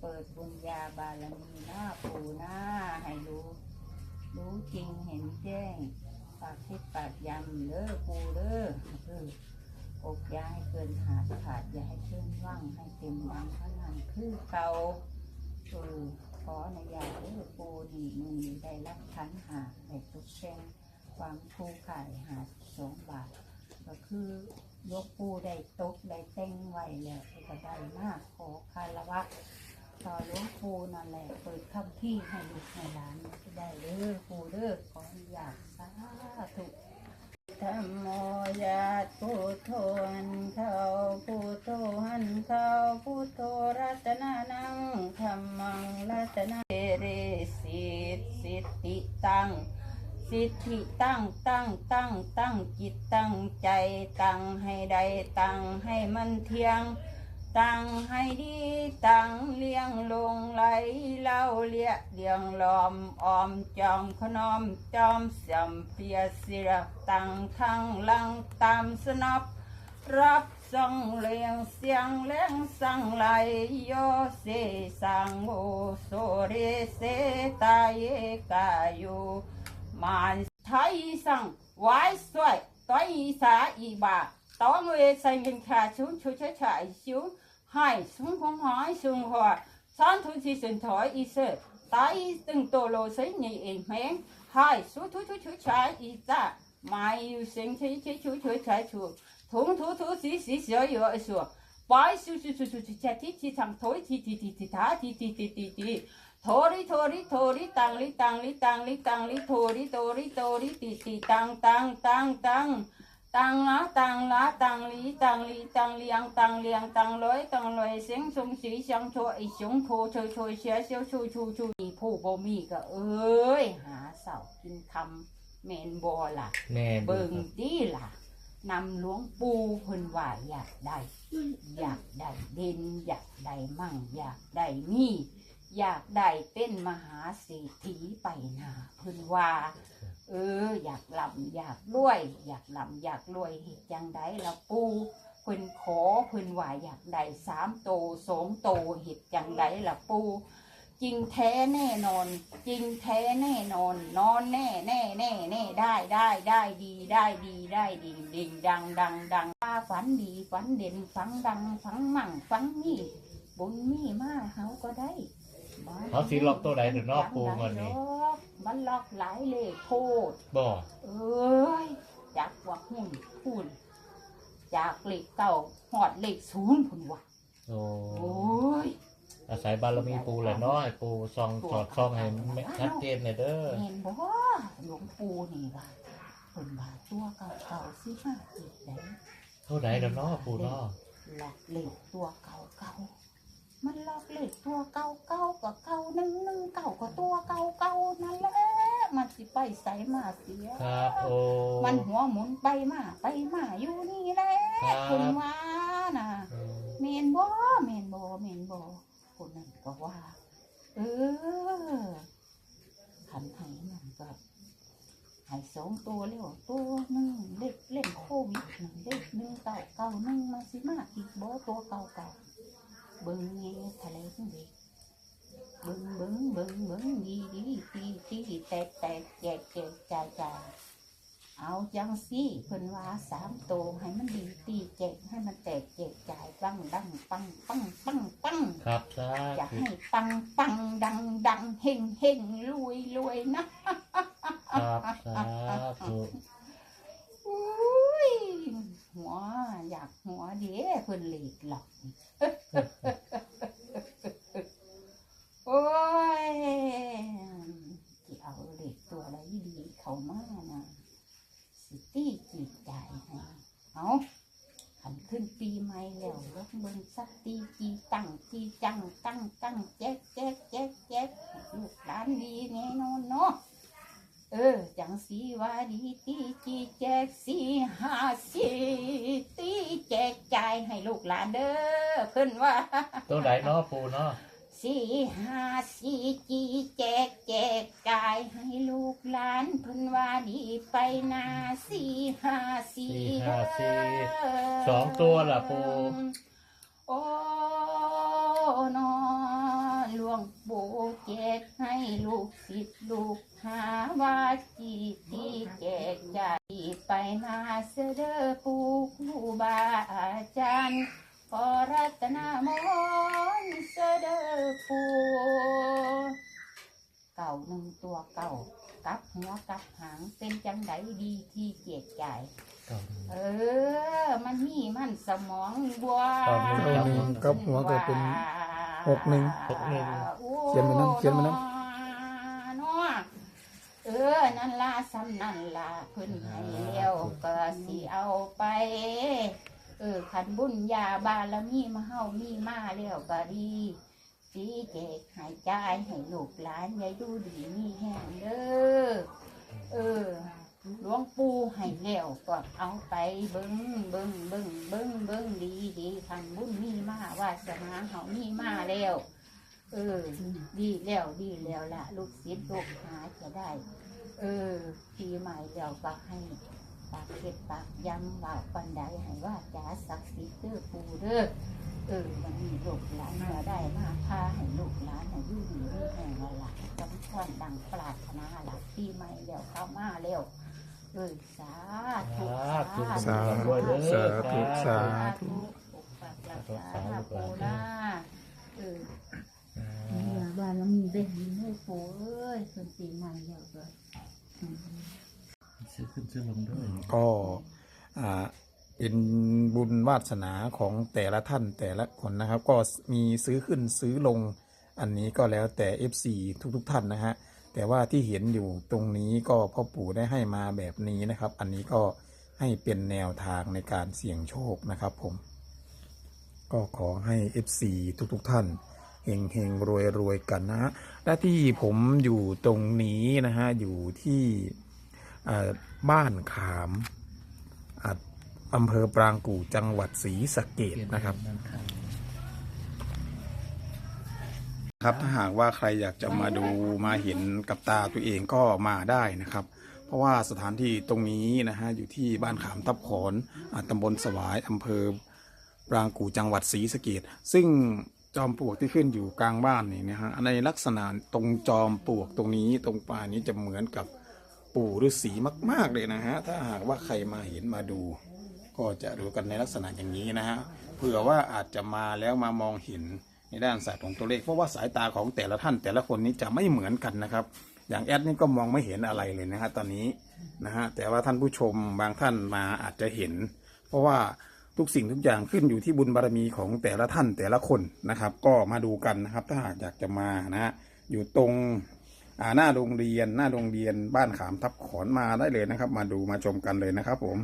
เปิดบุญญาบารมีหน้าปู่หน้าให้รู้ รู้จริงเห็นแจ้งปากทิศปากยำเด้อปูเด้อเอออกอยาให้เกินหาดขาดอย่าให้ขึ้นว่างให้เต็มวังพนันคือเก่าเออขออนุญาเด้อปูดีมือนี้ได้รับคันหาได้ตุกแช่งความคูไขายหาสองบาทก็คือยกปูได้ตกได้เต้งไว้แล้วก็ได้มากขอคารวะ ต่อหลวงปู่นั่นแหละเปิดคำที่ให้ลูกให้หลานได้เด้อปู่เด้อขออนุญาตสาธุธรรมโมยาพุทโธหันเขาพุทโธหันเขาพุทโธรัตนานังธรรมังรัตนาเรสิสิทธิตังสิทธิตั้งตั้งตั้งตั้งจิตตั้งใจตั้งให้ได้ตั้งให้มันเที่ยง ตั้งให้ดีตั้งเลี้ยงลงไหลเล่าเลี้ยเลี้ยงล้อมออมจอมขนอมจอมเสียมเปียสิระตั้งทั้งลังตามสนับรับส่งเลียงเสียงแรงสังไหลโยเสสังโอโซเรเสตาเยกายูมันไทยสั่งไว้สวยต้อยสาอีบาต้องเวใส่เงินขาชุนชุดเฉยๆชิวให้สุงของหอยสุงหัวซ้อนทุนสีสินถอยอีเสอตายตึงโตโลใส่นี่เองแมงให้สุทุทุชุดเฉยอีจ้าไม่อยู่เฉยเฉยชุด hai, xuống không hỏi xuống hòa. Sáng thứ chi sinh thoại y sơ tại từng tổ lô xế nhị em hẹn hai số thứ thứ thứ trái y ta mai yêu sinh thế thế thứ thứ trái chuột thống thứ thứ xí xí xí yếu ở sùa. Bái su su su su su cha tí chi thằng thối tí tí tí tí thá tí tí tí tí tí thori thori thori tăng lý tăng lý tăng lý tăng lý thori thori thori tí tí tăng tăng tăng tăng. ตังละตังละตังลิตังลิตังเลียงตังเลียงตังลอยตังลอยเสียงสงสีเสียงโชไอเสียงโคโชยโชยเสียเสียวชูชูชูมีผู้บ่มีก็เอ้ยหาเสากินคำเมนบอล่ะแม่นเบิ่งดีล่ะนำหลวงปู่เพิ่นว่าอยากได้ อยากได้เด่นอยากได้มั่ง อยากได้มีอยากได้เป็นมหาเศรษฐีไปหนาเพิ่นว่า เออ อยากลำอยากรวย อยากลำอยากรวยเฮ็ดจังไดละปูเพิ่นขอเพิ่นว่าอยากได้สามโตสองโตเฮ็ดจังไดละปูจริงแท้แน่นอน จริงแท้แน่นอน นอนแน่แน่แน่แน่ได้ได้ได้ดีได้ดีได้ดีดิ่งดังดังดังว่าฝันดีฝันเด่นฝังดังฝังมั่งฝังนี่บุญมีมาเฮาก็ได้เขาสิล็อกตัวใดเดี๋ยวนอกปูมันนี่ มันล็อกหลายเลขโคตรบ่เอ้ยจากว่าหุ่นพูนจากเลขเก้าหอดเลขศูนย์พุ่นว่ะโอ้โอ้ยอาศัยบารมีปูแหละเนาะให้ปูซองสอดซองให้แม่ชัดเจนเลยเด้อเห็นบ่หลวงปู่นี่ว่าเพิ่นว่าตัวเก่าเก่าๆสิมาอีกแล้วเท่าใดเดี๋ยวเนาะปูเนาะหลอกเลขตัวเก่าเก่าๆ มันหลอกเลขตัวเก่าเก่าๆก็เก่าหนึ่งหนึ่งเก่าก็ตัวเก่าเก่าๆนั่นแหละมันสิไปใส่มาเสียครับโอ้มันหัวหมุนไปมาไปมาอยู่นี่แหละครับคุณว่าน่ะเออเมนบ่เมนบ่เมนบ่คนนั้นก็ว่า เออขันให้มันก็ให้สองตัวเร็วตัวหนึ่งเด็กเล่นโควิดหนึ่งเด็กหนึ่งเก่าเก่าหนึ่งมาสิมาอีกบ่ตัวเก่าเก่า เบิ่งเงี้ทะเลทั้งเด็กเบิ่งเบิ่งเบิ่งเบิ่งดีดีตีตีแตกแตกแจกแจกจ่ายจ่ายเอาจังสิเพิ่นว่าสามโตวให้มันดีตีแจกให้มันแตกแจกจ่ายปังดังปังปังปังปังครับสาจะธุให้ปังปังดังดังเฮงเฮงรวยรวยนะ ครับสาธุ อุ้ยหัวอยากหัวเด้เพิ่นหลีกหลอกโอ้ยที่เอาเหล็กตัวอะไรดีเขา มานะสิตีจีบจ่ายให้เอาขันขึ้นปีใหม่แล้วรถเบิ่งสักตีจีตั้งจีจังตั้งตั้งแจ๊กแจ๊กแจ๊กแจ๊กลูกหลานดีแน่นอนเนาะเออ จังสีว่าดีตีจีแจกสีหาสีตีแจกจ่ายให้ลูกหลานเด้อเพิ่นว่าตัวใดเนาะปูเนาะ สีหาสีจีแจกแจกจ่ายให้ลูกหลานเพิ่นว่าดีไปนาสีหาสีสี่ห้าสี่เด้สองตัวล่ะปูโอ้นองปู่แจกให้ลูกศิษย์ลูกหาว่าจีที่แจกจ่ายไปนาเสดอปู่ครูบาอาจารย์ ขอรัตนามนต์เสดอปู่เก่าหนึ่งตัวเก่ากลับหัวกลับหางเป็นจังไดดีที่เจียกจ่ายเก้าเออ มันมีมันสมองบัวเก้าหนึ่งเก้าหนึ่งกับหัวก็เป็นหกหนึ่งหกหนึ่งเขียนมานั่นเขียนมานั่นเนาะเออ นั่นล่ะสำนั่นล่ะเพิ่นให้แล้วก็สิเอาไปเออ ขันบุญญาบารมีมาเฮามีมาแล้วก็ดีสีเจกหายใจายให้ลูกหลานยายดูดีมีแห้งเด้อเออหลวงปู่ให้แล้วก็เอาไปเบิ้งเบิ้งเบิ้งเบิ้งเบิ้งดีดีขันบุญมีมาวาสนาเฮามีมาแล้วเออ ดีแล้วดีแล้วล่ะลูกศิษย์ลูกหาจะได้ เออปีใหม่แล้วก็ให้ ปากเก็บปากย้ำว่าปันใดให้ว่าจ๋าศักดิ์สิทธิ์เด้อปู่เด้อเออมันมีลูกหลานเมื่อได้มาพาให้ลูกหลานให้อยู่ดีมีแห่งละละจำพรดังปรารถนาละปีใหม่แล้วเข้ามาแล้วเออสาธุสาธุด้วยเด้อสาธุสาธุปกปักรักษาปู่นะเออเนี่ยบ้านเรามีเบ็ดมีให้ปูเอ้ยคนปีใหม่แล้วก็อืม ซื้อขึ้นซื้อลงด้วยก็อ่าเป็นบุญวาสนาของแต่ละท่านแต่ละคนนะครับ ก็มีซื้อขึ้นซื้อลงอันนี้ก็แล้วแต่ FC ทุกๆทท่านนะฮะแต่ว่าที่เห็นอยู่ตรงนี้ก็พ่อปู่ได้ให้มาแบบนี้นะครับ อันนี้ก็ให้เป็นแนวทางในการเสี่ยงโชคนะครับผม ก็ขอให้ FC ทุกๆทท่านเฮงเฮงรวยรวยกันนะฮะและที่ผมอยู่ตรงนี้นะฮะอยู่ที่ บ้านขามอ่าอำเภอปรางกู่จังหวัดศรีสะเกดนะครับ ครับถ้าหากว่าใครอยากจะมาดูมาเห็นกับตาตัวเองก็มาได้นะครับ เพราะว่าสถานที่ตรงนี้นะฮะอยู่ที่บ้านขามทับขอนอ่าตำบลสวายอำเภอปรางกู่จังหวัดศรีสะเกดซึ่งจอมปลวกที่ขึ้นอยู่กลางบ้านนี่นะฮะในลักษณะตรงจอมปลวกตรงนี้ตรงปลายนี้จะเหมือนกับ ปู่ฤาษีมาก ๆเลยนะฮะ ถ้าหากว่าใครมาเห็นมาดู ก็จะดูกันในลักษณะอย่างนี้นะฮะ เผื่อว่าอาจจะมาแล้วมามองเห็นในด้านศาสตร์ของตัวเลข เพราะว่าสายตาของแต่ละท่านแต่ละคนนี้จะไม่เหมือนกันนะครับ อย่างแอดนี่ก็มองไม่เห็นอะไรเลยนะฮะตอนนี้นะฮะ แต่ว่าท่านผู้ชมบางท่านมาอาจจะเห็น เพราะว่าทุกสิ่งทุกอย่างขึ้นอยู่ที่บุญบารมีของแต่ละท่านแต่ละคนนะครับ ก็มาดูกันนะครับ ถ้าหากอยากจะมานะฮะอยู่ตรง หน้าโรงเรียนหน้าโรงเรียนบ้านขามทับขอนมาได้เลยนะครับ มาดูมาชมกันเลยนะครับผม